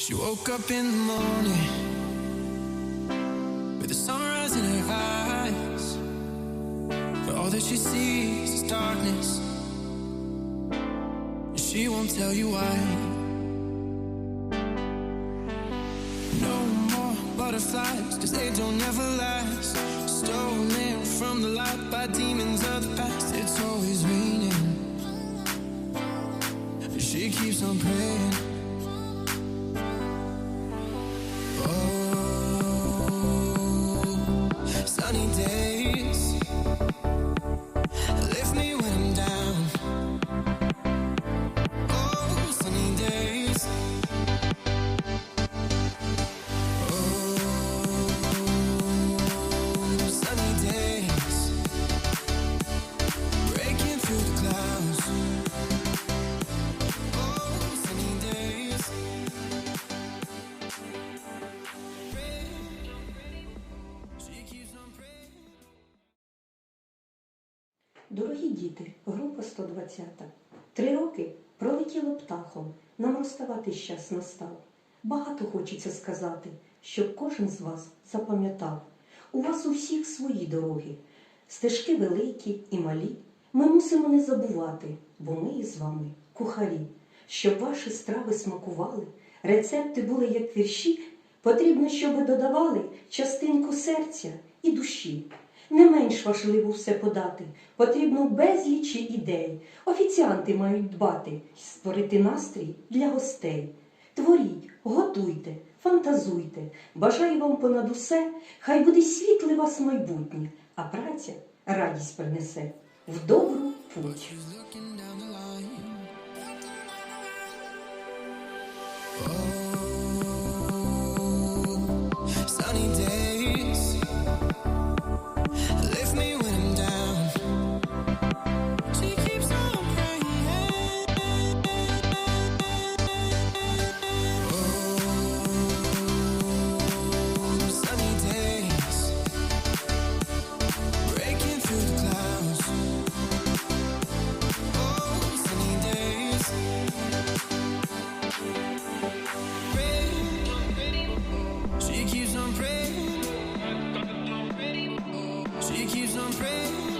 She woke up in the morning with the sunrise in her eyes. But all that she sees is darkness. And she won't tell you why. No more butterflies, cause they don't ever last. Stolen from the light by demons of the past. It's always raining. She keeps on praying. Дорогі діти, група 120. Три роки пролетіло птахом, нам розставати час настав. Багато хочеться сказати, щоб кожен з вас запам'ятав. У вас у всіх свої дороги, стежки великі і малі. Ми мусимо не забувати, бо ми із вами кухарі. Щоб ваші страви смакували, рецепти були як вірші, потрібно, щоб ви додавали частинку серця і душі. Не менш важливо все подати, потрібно безлічі ідей. Офіціанти мають дбати створити настрій для гостей. Творіть, готуйте, фантазуйте, бажаю вам понад усе, хай буде світле вас майбутнє, а праця радість принесе в добру путь. She keeps on praying. She keeps on praying.